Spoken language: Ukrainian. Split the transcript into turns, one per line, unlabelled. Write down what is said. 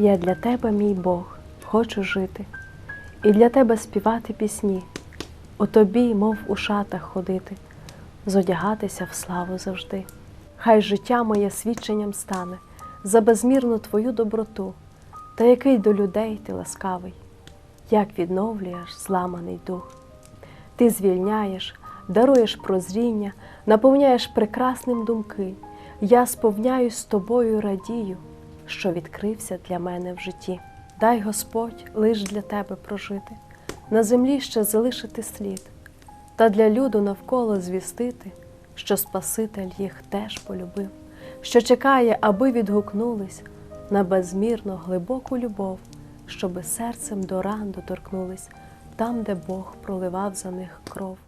Я для тебе, мій Бог, хочу жити, і для тебе співати пісні, у тобі, мов у шатах ходити, зодягатися в славу завжди. Хай життя моє свідченням стане за безмірну твою доброту, та який до людей ти ласкавий, як відновлюєш зламаний дух. Ти звільняєш, даруєш прозріння, наповняєш прекрасним думки. Я сповняюсь з тобою радію, що відкрився для мене в житті. Дай Господь лиш для тебе прожити, на землі ще залишити слід, та для люду навколо звістити, що Спаситель їх теж полюбив, що чекає, аби відгукнулись на безмірно глибоку любов, щоби серцем до ран доторкнулись там, де Бог проливав за них кров.